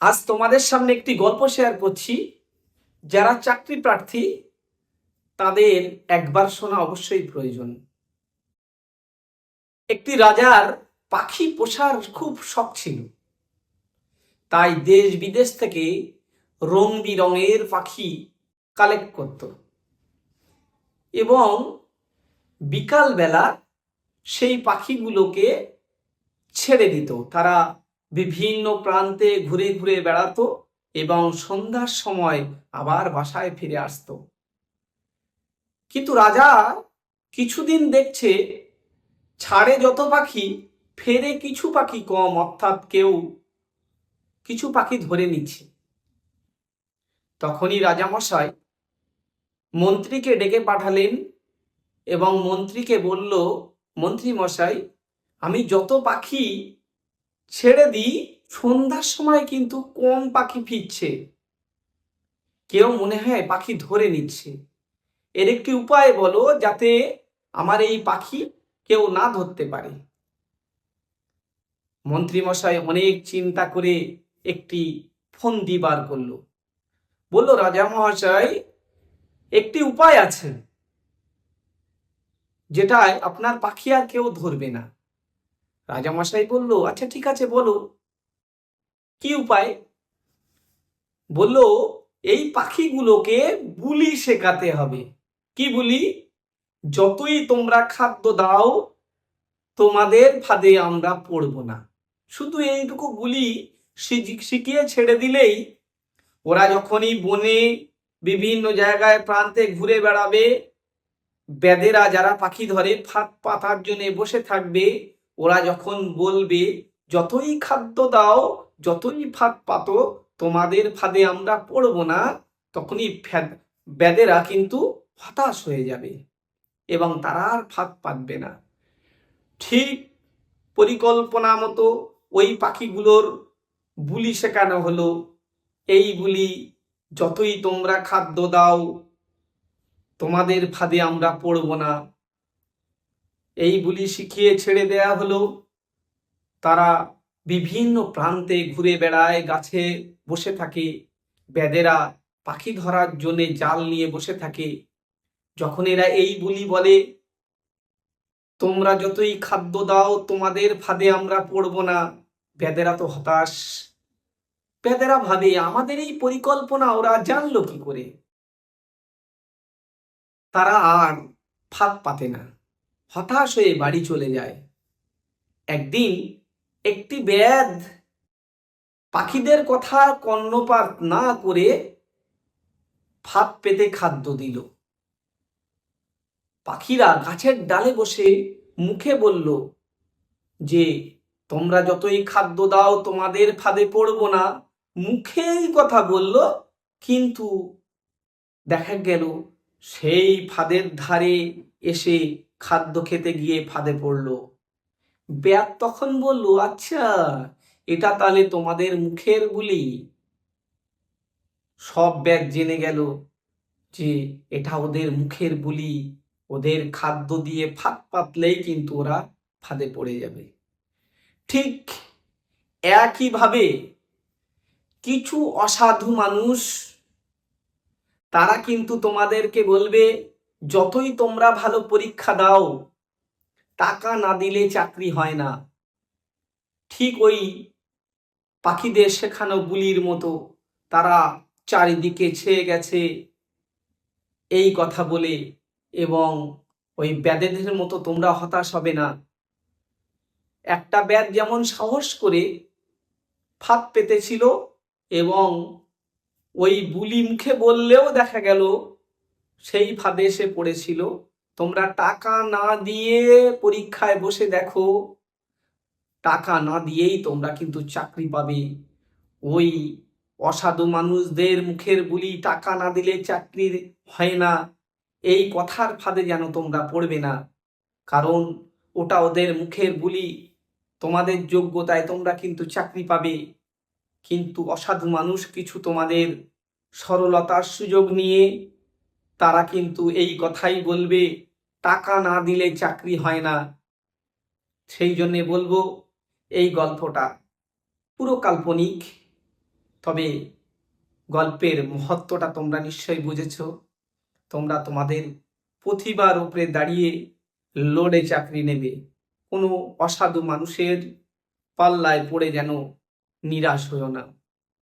আজ তোমাদের সামনে একটি গল্প শেয়ার করছি। যারা চাকরি প্রার্থী, তাদের একবার শোনা অবশ্যই প্রয়োজন। একটি রাজার পাখি পোষার খুব শখ ছিল। তাই দেশ বিদেশ থেকে রং বিরঙের পাখি কালেক্ট করত। এবং বিকালবেলা সেই পাখিগুলোকে ছেড়ে দিত। তারা বিভিন্ন প্রান্তে ঘুরে ঘুরে বেড়াতো এবং সন্ধ্যার সময় আবার বাসায় ফিরে আসতো। কিন্তু রাজা কিছুদিন দেখছে, ছাড়ে যত পাখি, ফেরে কিছু পাখি কম, অর্থাৎ কেউ কিছু পাখি ধরে নিচ্ছে। তখনই রাজামশাই মন্ত্রীকে ডেকে পাঠালেন এবং মন্ত্রীকে বলল মন্ত্রী মশাই আমি যত পাখি ছেড়ে দিই, সন্ধ্যার সময় কিন্তু কম পাখি ফিরছে। কেউ মনে হয় পাখি ধরে নিচ্ছে। এর একটি উপায় বলো যাতে আমার এই পাখি কেউ না ধরতে পারে। মন্ত্রীমশাই অনেক চিন্তা করে একটি ফন্দি বার করল। বলল রাজা মহাশয় একটি উপায় আছে। যেটায় আপনার পাখি আর কেউ ধরবে না। রাজামশাই বলল আচ্ছা ঠিক আছে, বলো। কি উপায়? বলল, এই পাখিগুলোকে বুলি শেখাতে হবে। কি বলি? যতই তোমরা খাদ্য দাও, তোমাদের ফাঁদে আমরা পড়ব না। শুধু এইটুকু বুলি শিখি- শিখিয়ে ছেড়ে দিলেই ওরা যখনই বনে বিভিন্ন জায়গায়, প্রান্তে ঘুরে বেড়াবে, বেদেরা যারা পাখি ধরে ফাঁদ পাতার জন্য বসে থাকবে ওরা যখন বলবে, যতই খাদ্য দাও, যতই ফাঁদ পাতো, তোমাদের ফাঁদে আমরা পড়ব না, তখনই বেদেরা কিন্তু হতাশ হয়ে যাবে এবং তারা আর ফাঁদ পাতবে না। ঠিক পরিকল্পনা মতো ওই পাখিগুলোর বুলি শেখানো হলো। এই বুলি, যতই তোমরা খাদ্য দাও, তোমাদের ফাঁদে আমরা পড়ব না। এই বুলি শিখিয়ে ছেড়ে দেয়া হলো। তারা বিভিন্ন প্রান্তে ঘুরে বেড়ায়, গাছে বসে থাকে। বেদেরা পাখি ধরার জন্য জাল নিয়ে বসে থাকে। যখন এরা এই বুলি বলে, তোমরা যতই খাদ্য দাও, তোমাদের ফাঁদে আমরা পড়ব না। বেদেরা তো হতাশ। বেদেরা ভাবে, আমাদের এই পরিকল্পনা, ওরা জানলো কি করে? তারা আর ফাঁদ পাতে না। হতাশ হয়ে বাড়ি চলে যায়। একদিন একটি ব্যাধ পাখিদের কথা কর্ণপাত না করে ফাঁদ পেতে খাদ্য দিল। পাখিরা গাছের ডালে বসে মুখে বলল, যে তোমরা যতই খাদ্য দাও, তোমাদের ফাঁদে পড়ব না। মুখেই কথা বলল, কিন্তু দেখা গেল, সেই ফাঁদের ধারে এসে খাদ্য খেতে গিয়ে ফাঁদে পড়ল। ব্যাত তখন বলল আচ্ছা এটা তাহলে তোমাদের মুখের বুলি সব ব্যাগ জেনে গেল যে এটা ওদের মুখের বুলি ওদের খাদ্য দিয়ে ফাঁক পাতলেই কিন্তু ওরা ফাঁদে পড়ে যাবে। ঠিক একইভাবে কিছু অসাধু মানুষ, তারা কিন্তু তোমাদেরকে বলবে যতই তোমরা ভালো পরীক্ষা দাও, টাকা না দিলে চাকরি হয় না। ঠিক ওই পাখিদের শেখানো বুলির মতো তারা চারিদিকে ছেয়ে গেছে। এই কথা বলে এবং ওই ব্যাদেদের মতো তোমরা হতাশ হবে না। একটা ব্যাদ যেমন সাহস করে ফাঁদ পেতেছিল এবং ওই বুলি মুখে বললেও দেখা গেল সেই ফাঁদে এসে পড়েছিল। তোমরা টাকা না দিয়ে পরীক্ষায় বসে দেখো। টাকা না দিয়েই তোমরা কিন্তু চাকরি পাবে। ওই অসাধু মানুষদের মুখের বুলি টাকা না দিলে চাকরি হয় না। এই কথার ফাঁদে যেন তোমরা পড়বে না। কারণ ওটা ওদের মুখের বুলি। তোমাদের যোগ্যতায় তোমরা কিন্তু চাকরি পাবে। কিন্তু অসাধু মানুষ কিছু তোমাদের সরলতার সুযোগ নিয়ে তারা কিন্তু এই কথাই বলবে, টাকা না দিলে চাকরি হয় না। সেই জন্যে বলব, এই গল্পটা পুরো কাল্পনিক, তবে গল্পের মহত্বটা তোমরা নিশ্চয়ই বুঝেছ। তোমরা তোমাদের প্রতিভার উপরে দাঁড়িয়ে লোডে চাকরি নেবে। কোনো অসাধু মানুষের পাল্লায় পড়ে যেন নিরাশ হইও না।